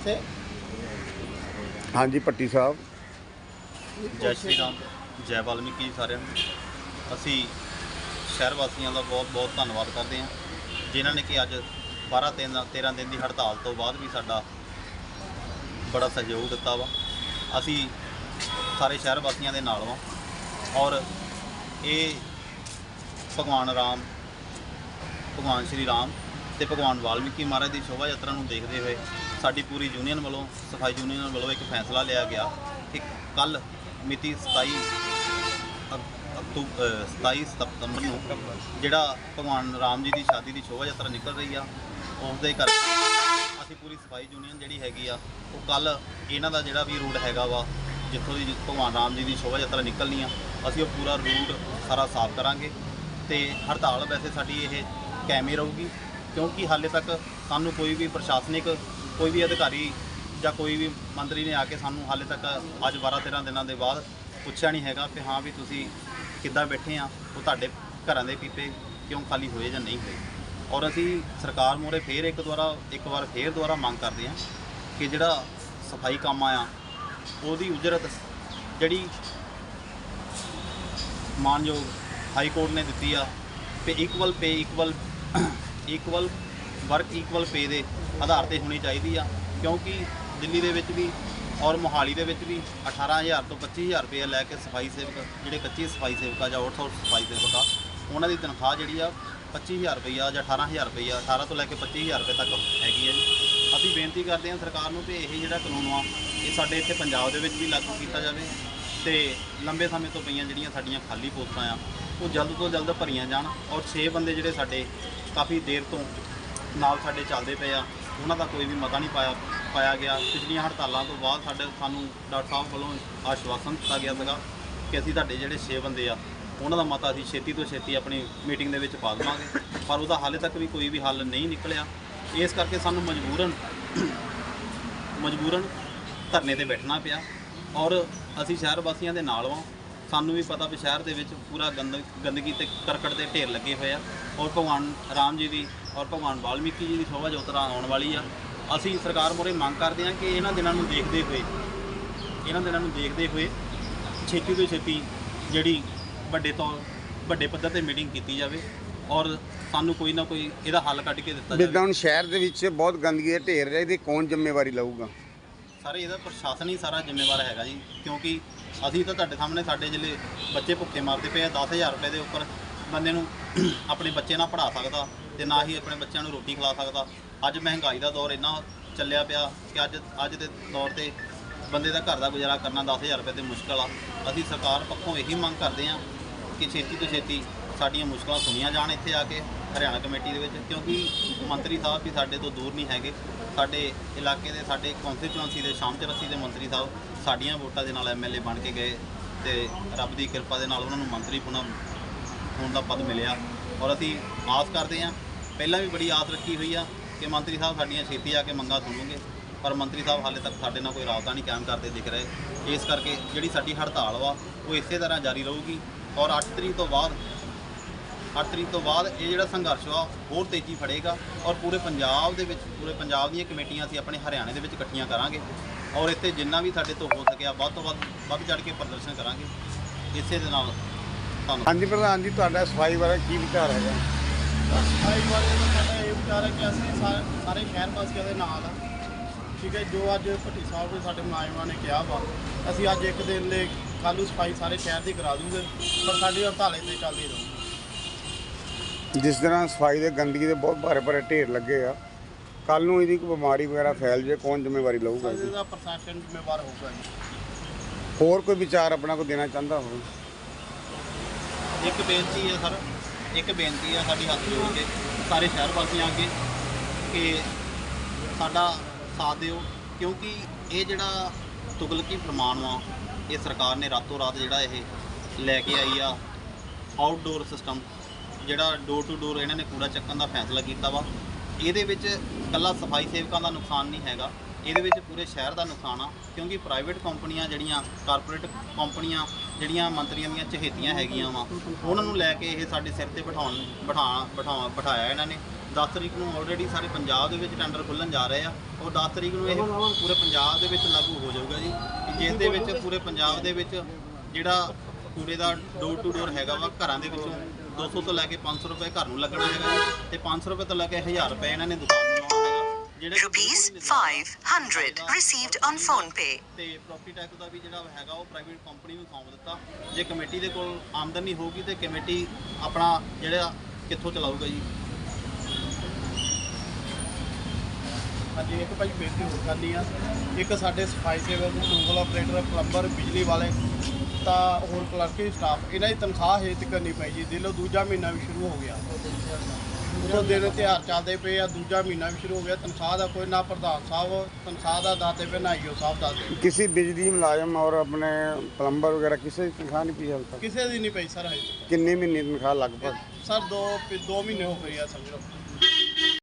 ਨਮਸਤੇ ਹਾਂਜੀ ਪੱਟੀ ਸਾਹਿਬ। ਜੈ ਸ਼੍ਰੀ ਰਾਮ ਜੈ ਵਾਲਮੀਕੀ ਜੀ ਸਾਰਿਆਂ ਨੂੰ। ਅਸੀਂ ਸ਼ਹਿਰ ਵਾਸੀਆਂ ਦਾ ਬਹੁਤ ਬਹੁਤ ਧੰਨਵਾਦ ਕਰਦੇ ਹਾਂ ਜਿਨ੍ਹਾਂ ਨੇ ਕਿ ਅੱਜ 12 ਦਿਨ 13 ਦਿਨ ਦੀ ਹੜਤਾਲ ਤੋਂ ਬਾਅਦ ਵੀ ਸਾਡਾ ਬੜਾ ਸਹਿਯੋਗ ਦਿੱਤਾ ਵਾ। ਅਸੀਂ ਸਾਰੇ ਸ਼ਹਿਰ ਵਾਸੀਆਂ ਦੇ ਨਾਲ ਵਾਂ ਔਰ ਇਹ ਭਗਵਾਨ ਰਾਮ ਭਗਵਾਨ ਸ਼੍ਰੀ ਰਾਮ ਤੇ ਭਗਵਾਨ ਵਾਲਮੀਕੀ ਮਹਾਰਾਜ ਦੀ ਸ਼ੋਭਾ ਯਾਤਰਾ ਨੂੰ ਦੇਖਦੇ ਹੋਏ ਸਾਡੀ ਪੂਰੀ ਯੂਨੀਅਨ ਵੱਲੋਂ, ਸਫ਼ਾਈ ਯੂਨੀਅਨ ਵੱਲੋਂ ਇੱਕ ਫੈਸਲਾ ਲਿਆ ਗਿਆ ਕਿ ਕੱਲ ਮਿਤੀ 27 ਅਕਤੂਬਰ 27 ਸਤੰਬਰ ਨੂੰ ਜਿਹੜਾ ਭਗਵਾਨ ਰਾਮ ਜੀ ਦੀ ਸ਼ਾਦੀ ਦੀ ਸ਼ੋਭਾ ਯਾਤਰਾ ਨਿਕਲ ਰਹੀ ਆ ਉਸ ਦੇ ਕਰਕੇ ਅਸੀਂ ਪੂਰੀ ਸਫ਼ਾਈ ਯੂਨੀਅਨ ਜਿਹੜੀ ਹੈਗੀ ਆ, ਉਹ ਕੱਲ ਇਹਨਾਂ ਦਾ ਜਿਹੜਾ ਵੀ ਰੂਟ ਹੈਗਾ ਵਾ, ਜਿੱਥੋਂ ਦੀ ਭਗਵਾਨ ਰਾਮ ਜੀ ਦੀ ਸ਼ੋਭਾ ਯਾਤਰਾ ਨਿਕਲਣੀ ਆ, ਅਸੀਂ ਉਹ ਪੂਰਾ ਰੂਟ ਸਾਰਾ ਸਾਫ਼ ਕਰਾਂਗੇ ਤੇ ਹੜਤਾਲ ਵੈਸੇ ਸਾਡੀ ਇਹ ਕੈਮੇ ਰਹੂਗੀ, ਕਿਉਂਕਿ ਹਾਲੇ ਤੱਕ ਸਾਨੂੰ ਕੋਈ ਵੀ ਪ੍ਰਸ਼ਾਸਨਿਕ ਕੋਈ ਵੀ ਅਧਿਕਾਰੀ ਜਾਂ ਕੋਈ ਵੀ ਮੰਤਰੀ ਨੇ ਆ ਕੇ ਸਾਨੂੰ ਹਾਲੇ ਤੱਕ ਅੱਜ 12 13 ਦਿਨਾਂ ਦੇ ਬਾਅਦ ਪੁੱਛਿਆ ਨਹੀਂ ਹੈਗਾ ਕਿ ਹਾਂ ਵੀ ਤੁਸੀਂ ਕਿੱਦਾਂ ਬੈਠੇ ਆ, ਉਹ ਤੁਹਾਡੇ ਘਰਾਂ ਦੇ ਪੀਪੇ ਕਿਉਂ ਖਾਲੀ ਹੋਏ ਜਾਂ ਨਹੀਂ ਹੋਏ। ਔਰ ਅਸੀਂ ਸਰਕਾਰ ਮੂਹਰੇ ਫੇਰ ਇੱਕ ਦੁਆਰਾ, ਇੱਕ ਵਾਰ ਫੇਰ ਦੁਆਰਾ ਮੰਗ ਕਰਦੇ ਹਾਂ ਕਿ ਜਿਹੜਾ ਸਫ਼ਾਈ ਕੰਮ ਆ ਉਹਦੀ ਉਜਰਤ ਜਿਹੜੀ ਮਾਨਯੋਗ ਹਾਈ ਕੋਰਟ ਨੇ ਦਿੱਤੀ ਆ, ਤੇ equal pay equal equal work equal pay ਦੇ ਆਧਾਰ ਤੇ ਹੋਣੀ ਚਾਹੀਦੀ ਆ, ਕਿਉਂਕਿ ਦਿੱਲੀ ਦੇ ਵਿੱਚ ਵੀ ਔਰ ਮੋਹਾਲੀ ਦੇ ਵਿੱਚ ਵੀ 18000 ਤੋਂ 25000 ਰੁਪਏ ਲੈ ਕੇ ਸਫ਼ਾਈ ਸੇਵਕ, ਜਿਹੜੇ ਕੱਚੇ ਸਫ਼ਾਈ ਸੇਵਕ ਆ ਜਾਂ ਆਊਟਸੋਰਸ ਸਫ਼ਾਈ ਸੇਵਕ ਆ, ਉਹਨਾਂ ਦੀ ਤਨਖਾਹ ਜਿਹੜੀ ਆ 25000 ਰੁਪਈਆ ਜਾਂ 18000 ਰੁਪਈਆ 18 ਤੋਂ ਲੈ ਕੇ 25000 ਰੁਪਏ ਤੱਕ ਹੈਗੀ ਹੈ ਜੀ। ਅਸੀਂ ਬੇਨਤੀ ਕਰਦੇ ਹਾਂ ਸਰਕਾਰ ਨੂੰ ਕਿ ਇਹ ਜਿਹੜਾ ਕਾਨੂੰਨ ਆ, ਇਹ ਸਾਡੇ ਇੱਥੇ ਪੰਜਾਬ ਦੇ ਵਿੱਚ ਵੀ ਲਾਗੂ ਕੀਤਾ ਜਾਵੇ ਤੇ ਲੰਬੇ ਸਮੇਂ ਤੋਂ ਪਈਆਂ ਜਿਹੜੀਆਂ ਸਾਡੀਆਂ ਖਾਲੀ ਪੋਸਟਾਂ ਆ, ਉਹ ਜਲਦ ਤੋਂ ਜਲਦ ਭਰੀਆਂ ਜਾਣ ਔਰ 6 ਬੰਦੇ ਜਿਹੜੇ ਸਾਡੇ ਕਾਫੀ ਦੇਰ ਤੋਂ ਨਾਲ ਸਾਡੇ ਚੱਲਦੇ ਪਏ ਆ। ਉਹਨਾਂ ਦਾ ਕੋਈ ਵੀ ਮਤਾ ਨਹੀਂ ਪਾਇਆ ਪਾਇਆ ਗਿਆ। ਪਿਛਲੀਆਂ ਹੜਤਾਲਾਂ ਤੋਂ ਬਾਅਦ ਸਾਡੇ ਸਾਨੂੰ ਡਾਕਟਰ ਸਾਹਿਬ ਵੱਲੋਂ ਆਸ਼ਵਾਸਨ ਦਿੱਤਾ ਗਿਆ ਸੀਗਾ ਕਿ ਅਸੀਂ ਤੁਹਾਡੇ ਜਿਹੜੇ 6 ਬੰਦੇ ਆ, ਉਹਨਾਂ ਦਾ ਮਤਾ ਅਸੀਂ ਛੇਤੀ ਤੋਂ ਛੇਤੀ ਆਪਣੀ ਮੀਟਿੰਗ ਦੇ ਵਿੱਚ ਪਾ ਦੇਵਾਂਗੇ। ਪਰ ਉਹਦਾ ਹਾਲੇ ਤੱਕ ਵੀ ਕੋਈ ਵੀ ਹੱਲ ਨਹੀਂ ਨਿਕਲਿਆ। ਇਸ ਕਰਕੇ ਸਾਨੂੰ ਮਜਬੂਰਨ ਮਜਬੂਰਨ ਧਰਨੇ ਤੇ ਬੈਠਣਾ ਪਿਆ। ਔਰ ਅਸੀਂ ਸ਼ਹਿਰ ਵਾਸੀਆਂ ਦੇ ਨਾਲ ਵਾਂ। ਸਾਨੂੰ ਵੀ ਪਤਾ ਵੀ ਸ਼ਹਿਰ ਦੇ ਵਿੱਚ ਪੂਰਾ ਗੰਦ ਗੰਦਗੀ ਤੇ ਕਰਕਟ ਦੇ ਢੇਰ ਲੱਗੇ ਹੋਏ ਆ। ਔਰ ਭਗਵਾਨ ਰਾਮ ਜੀ ਦੀ ਔਰ ਭਗਵਾਨ ਵਾਲਮੀਕੀ ਜੀ ਦੀ ਸ਼ੋਭਾ ਯਾਤਰਾ ਆਉਣ ਵਾਲੀ ਆ ਅਸੀਂ ਸਰਕਾਰ ਮੂਹਰੇ ਮੰਗ ਕਰਦੇ ਹਾਂ ਕਿ ਇਹਨਾਂ ਦਿਨਾਂ ਨੂੰ ਦੇਖਦੇ ਹੋਏ ਇਹਨਾਂ ਦਿਨਾਂ ਨੂੰ ਦੇਖਦੇ ਹੋਏ ਛੇਤੀ ਤੋਂ ਛੇਤੀ ਜਿਹੜੀ ਵੱਡੇ ਤੋਂ ਵੱਡੇ ਪੱਧਰ ਤੇ ਮੀਟਿੰਗ ਕੀਤੀ ਜਾਵੇ ਔਰ ਸਾਨੂੰ ਕੋਈ ਨਾ ਕੋਈ ਇਹਦਾ ਹੱਲ ਕੱਢ ਕੇ ਦਿੱਤਾ ਜਾਵੇ। ਜਿੱਦਾਂ ਹੁਣ ਸ਼ਹਿਰ ਦੇ ਵਿੱਚ ਬਹੁਤ ਗੰਦਗੀ ਦੇ ਢੇਰ ਹੈ ਇਹਦੀ ਕੌਣ ਜ਼ਿੰਮੇਵਾਰੀ ਲਊਗਾ? ਸਾਰੇ ਇਹਦਾ ਪ੍ਰਸ਼ਾਸਨ ਹੀ ਸਾਰਾ ਜ਼ਿੰਮੇਵਾਰ ਹੈਗਾ ਜੀ, ਕਿਉਂਕਿ ਅਸੀਂ ਤਾਂ ਤੁਹਾਡੇ ਸਾਹਮਣੇ ਸਾਡੇ ਜਿਹੜੇ ਬੱਚੇ ਭੁੱਖੇ ਮਰਦੇ ਪਏ ਆ 10000 ਰੁਪਏ ਦੇ ਉੱਪਰ ਬੰਦੇ ਨੂੰ ਆਪਣੇ ਬੱਚੇ ਨਾ ਪੜ੍ਹਾ ਸਕਦਾ ਤੇ ਨਾ ਹੀ ਆਪਣੇ ਬੱਚਿਆਂ ਨੂੰ ਰੋਟੀ ਖਿਲਾ ਸਕਦਾ। ਅੱਜ ਮਹਿੰਗਾਈ ਦਾ ਦੌਰ ਇੰਨਾ ਚੱਲਿਆ ਪਿਆ ਕਿ ਅੱਜ ਅੱਜ ਦੇ ਦੌਰ ਤੇ ਬੰਦੇ ਦਾ ਘਰ ਦਾ ਗੁਜ਼ਾਰਾ ਕਰਨਾ 10000 ਰੁਪਏ ਤੇ ਮੁਸ਼ਕਲ ਆ। ਅਸੀਂ ਸਰਕਾਰ ਪੱਖੋਂ ਇਹੀ ਮੰਗ ਕਰਦੇ ਹਾਂ ਕਿ ਛੇਤੀ ਤੋਂ ਛੇਤੀ ਸਾਡੀਆਂ ਮੁਸ਼ਕਲਾਂ ਸੁਣੀਆਂ ਜਾਣ ਇੱਥੇ ਆ ਕੇ ਹਰਿਆਣਾ ਕਮੇਟੀ ਦੇ ਵਿੱਚ, ਕਿਉਂਕਿ ਮੰਤਰੀ ਸਾਹਿਬ ਵੀ ਸਾਡੇ ਤੋਂ ਦੂਰ ਨਹੀਂ ਹੈਗੇ। ਸਾਡੇ ਇਲਾਕੇ ਦੇ, ਸਾਡੇ ਕੌਂਸਟੀਚੁਐਂਸੀ ਦੇ, ਸ਼ਾਮ ਚਰਸੀ ਦੇ ਮੰਤਰੀ ਸਾਹਿਬ ਸਾਡੀਆਂ ਵੋਟਾਂ ਦੇ ਨਾਲ ਐਮਐਲਏ ਬਣ ਕੇ ਗਏ ਤੇ ਰੱਬ ਦੀ ਕਿਰਪਾ ਦੇ ਨਾਲ ਉਹਨਾਂ ਨੂੰ ਮੰਤਰੀ ਪੁਣਾ ਹੋਣ ਦਾ ਪਦ ਮਿਲਿਆ। ਔਰ ਅਸੀਂ ਆਸ ਕਰਦੇ ਹਾਂ, ਪਹਿਲਾਂ ਵੀ ਬੜੀ ਆਸ ਰੱਖੀ ਹੋਈ ਆ ਕਿ ਮੰਤਰੀ ਸਾਹਿਬ ਸਾਡੀਆਂ ਛੇਤੀ ਆ ਕੇ ਮੰਗਾਂ ਸੁਣੋਗੇ ਪਰ ਮੰਤਰੀ ਸਾਹਿਬ ਹਾਲੇ ਤੱਕ ਸਾਡੇ ਨਾਲ ਕੋਈ ਰਾਬਤਾ ਨਹੀਂ ਕਾਇਮ ਕਰਦੇ ਦਿਖ ਰਹੇ। ਇਸ ਕਰਕੇ ਜਿਹੜੀ ਸਾਡੀ ਹੜਤਾਲ ਵਾ, ਉਹ ਇਸੇ ਤਰ੍ਹਾਂ ਜਾਰੀ ਰਹੂਗੀ। ਔਰ 8 ਤਰੀਕ ਤੋਂ ਬਾਅਦ 8 ਤਰੀਕ ਤੋਂ ਬਾਅਦ ਇਹ ਜਿਹੜਾ ਸੰਘਰਸ਼ ਵਾ ਹੋਰ ਤੇਜ਼ੀ ਫੜੇਗਾ ਔਰ ਪੂਰੇ ਪੰਜਾਬ ਦੇ ਵਿੱਚ ਪੂਰੇ ਪੰਜਾਬ ਦੀਆਂ ਕਮੇਟੀਆਂ ਅਸੀਂ ਆਪਣੇ ਹਰਿਆਣੇ ਦੇ ਵਿੱਚ ਇਕੱਠੀਆਂ ਕਰਾਂਗੇ ਔਰ ਇੱਥੇ ਜਿੰਨਾ ਵੀ ਸਾਡੇ ਤੋਂ ਹੋ ਸਕਿਆ ਵੱਧ ਤੋਂ ਵੱਧ ਵੱਧ ਚੜ ਕੇ ਪ੍ਰਦਰਸ਼ਨ ਕਰਾਂਗੇ। ਇਸੇ ਦੇ ਨਾਲ ਤੁਹਾਨੂੰ ਹਾਂਜੀ ਪ੍ਰਧਾਨ ਜੀ ਤੁਹਾਡਾ ਸਫ਼ਾਈ ਬਾਰੇ ਕੀ ਵਿਚਾਰ ਹੈਗਾ? ਸਫ਼ਾਈ ਬਾਰੇ ਤਾਂ ਸਾਡਾ ਇਹ ਵਿਚਾਰ ਹੈ ਕਿ ਅਸੀਂ ਸਾਰੇ ਸ਼ਹਿਰ ਵਾਸੀਆਂ ਦੇ ਨਾਲ ਆ। ਠੀਕ ਹੈ ਜੋ ਅੱਜ ਭੱਟੀ ਸਾਹਿਬ ਨੇ ਸਾਡੇ ਮੁਲਾਜ਼ਮਾਂ ਨੇ ਕਿਹਾ ਵਾ ਅਸੀਂ ਅੱਜ ਇੱਕ ਦਿਨ ਲਈ ਕੱਲ੍ਹ ਨੂੰ ਸਫ਼ਾਈ ਸਾਰੇ ਸ਼ਹਿਰ ਦੀ ਕਰਾ ਦੂੰਗੇ ਪਰ ਸਾਡੀ ਹੜਤਾਲ ਇੱਥੇ ਚੱਲਦੀ ਰਹੂਗੀ। ਜਿਸ ਤਰ੍ਹਾਂ ਸਫ਼ਾਈ ਦੇ ਗੰਦਗੀ ਦੇ ਬਹੁਤ ਭਾਰੇ ਭਾਰੇ ਢੇਰ ਲੱਗੇ ਆ ਕੱਲ ਨੂੰ ਇਹਦੀ ਕੋਈ ਬਿਮਾਰੀ ਵਗੈਰਾ ਫੈਲ ਜੇ ਕੌਣ ਜ਼ਿੰਮੇਵਾਰੀ ਲਊਗਾ ਅਸੀਂ ਇਹਦੀ ਪ੍ਰਸ਼ਾਸਨ ਜ਼ਿੰਮੇਵਾਰ ਹੋਊਗਾ ਜੀ। ਹੋਰ ਕੋਈ ਵਿਚਾਰ ਆਪਣਾ ਕੋਈ ਦੇਣਾ ਚਾਹੁੰਦਾ ਹੋਵੇ? ਇੱਕ ਬੇਨਤੀ ਹੈ ਸਰ ਇੱਕ ਬੇਨਤੀ ਹੈ ਸਾਡੀ ਹੱਥ ਜੋੜ ਕੇ ਸਾਰੇ ਸ਼ਹਿਰ ਵਾਸੀਆਂ ਅੱਗੇ ਕਿ ਸਾਡਾ ਸਾਥ ਦਿਓ ਕਿਉਂਕਿ ਇਹ ਜਿਹੜਾ ਤੁਗਲਕੀ ਫਰਮਾਨ ਵਾ ਇਹ ਸਰਕਾਰ ਨੇ ਰਾਤੋਂ ਰਾਤ ਜਿਹੜਾ ਇਹ ਲੈ ਕੇ ਆਈ ਆ ਆਊਟਡੋਰ ਸਿਸਟਮ ਜਿਹੜਾ ਡੋਰ ਟੂ ਡੋਰ ਇਹਨਾਂ ਨੇ ਕੂੜਾ ਚੱਕਣ ਦਾ ਫੈਸਲਾ ਕੀਤਾ ਵਾ, ਇਹਦੇ ਵਿੱਚ ਕੱਲਾ ਸਫ਼ਾਈ ਸੇਵਕਾਂ ਦਾ ਨੁਕਸਾਨ ਨਹੀਂ ਹੈਗਾ, ਇਹਦੇ ਵਿੱਚ ਪੂਰੇ ਸ਼ਹਿਰ ਦਾ ਨੁਕਸਾਨ ਆ, ਕਿਉਂਕਿ ਪ੍ਰਾਈਵੇਟ ਕੰਪਨੀਆਂ ਜਿਹੜੀਆਂ ਕਾਰਪੋਰੇਟ ਕੰਪਨੀਆਂ ਜਿਹੜੀਆਂ ਮੰਤਰੀਆਂ ਦੀਆਂ ਚਹੇਤੀਆਂ ਹੈਗੀਆਂ ਵਾ, ਉਹਨਾਂ ਨੂੰ ਲੈ ਕੇ ਇਹ ਸਾਡੇ ਸਿਰ ਤੇ ਬਿਠਾਉਣ, ਬਿਠਾ ਬਿਠਾ, ਬਿਠਾਇਆ ਇਹਨਾਂ ਨੇ। 10 ਤਰੀਕ ਨੂੰ ਆਲਰੇਡੀ ਸਾਰੇ ਪੰਜਾਬ ਦੇ ਵਿੱਚ ਟੈਂਡਰ ਖੁੱਲਣ ਜਾ ਰਹੇ ਆ ਔਰ 10 ਤਰੀਕ ਨੂੰ ਇਹ ਪੂਰੇ ਪੰਜਾਬ ਦੇ ਵਿੱਚ ਲਾਗੂ ਹੋ ਜਾਊਗਾ ਜੀ, ਕਿ ਜਿਸ ਦੇ ਵਿੱਚ ਪੂਰੇ ਪੰਜਾਬ ਦੇ ਵਿੱਚ ਜਿਹੜਾ ਕੂੜੇ ਦਾ ਡੋਰ ਟੂ ਡੋਰ ਹੈਗਾ ਵਾ, ਘਰਾਂ ਦੇ ਵਿੱਚੋਂ 200 ਤੋਂ ਲੈ ਕੇ 500 ਰੁਪਏ ਘਰ ਨੂੰ ਲੱਗਣਾ ਹੈਗਾ ਜੀ ਤੇ 500 ਰੁਪਏ ਤੋਂ ਲੈ ਕੇ 1000 ਰੁਪਏ ਇਹਨਾਂ ਨੇ ਦੁਕਾਨ ਨੂੰ ਲਾਉਣਾ ਹੈਗਾ। ਜਿਹੜੇ Rupees ਬਿਲਕੁਲ ਹੀ ਨਿਜ਼ਾਮ 500 received on phone pay. ਤੇ ਪ੍ਰਾਪਰਟੀ ਟੈਕਸ ਦਾ ਵੀ ਜਿਹੜਾ ਹੈਗਾ ਉਹ ਪ੍ਰਾਈਵੇਟ ਕੰਪਨੀ ਨੂੰ ਸੌਂਪ ਦਿੱਤਾ। ਜੇ ਕਮੇਟੀ ਦੇ ਕੋਲ ਆਮਦਨ ਨਹੀਂ ਹੋਊਗੀ ਤੇ ਕਮੇਟੀ ਆਪਣਾ ਜਿਹੜਾ ਕਿੱਥੋਂ ਚਲਾਊਗਾ ਜੀ? ਹਾਂਜੀ ਇੱਕ ਭਾਈ ਬੇਨਤੀ ਹੋਰ ਕਰਨੀ ਆ। ਇੱਕ ਸਾਡੇ ਸਫ਼ਾਈ ਸੇਵਕ ਗੂਗਲ ਆਪਰੇਟਰ ਪਲੰਬਰ ਬਿਜਲੀ ਵਾਲੇ। ਤਾਂ ਹੋਰ ਕਲਰਕੀ ਸਟਾਫ ਇਹਨਾਂ ਦੀ ਤਨਖਾਹ ਹੇਤ ਤੱਕ ਨਹੀਂ ਪਈ ਜੀ ਦਿਲੋਂ ਦੂਜਾ ਮਹੀਨਾ ਵੀ ਸ਼ੁਰੂ ਹੋ ਗਿਆ ਉਦੋਂ ਦਿਨ ਤਿਉਹਾਰ ਚੱਲਦੇ ਪਏ ਆ ਦੂਜਾ ਮਹੀਨਾ ਵੀ ਸ਼ੁਰੂ ਹੋ ਗਿਆ ਤਨਖਾਹ ਦਾ ਕੋਈ ਨਾ ਪ੍ਰਧਾਨ ਸਾਹਿਬ ਤਨਖਾਹ ਦਾ ਦਾਤੇ ਪਏ ਨਾ ਈਓ ਸਾਹਿਬ ਦਾਤੇ किसी बिजली मुलाजम और अपने प्लम्बर वगैरह किसी की तनख्वाह नहीं पी हाल तक ਕਿਸੇ ਦੀ ਨਹੀਂ ਪਈ ਸਰ ਹਜੇ ਤੱਕ। किन्नी महीने तनख्वाह लगभग ਸਰ ਦੋ ਦੋ ਮਹੀਨੇ ਹੋ ਗਏ ਆ ਸਮਝੋ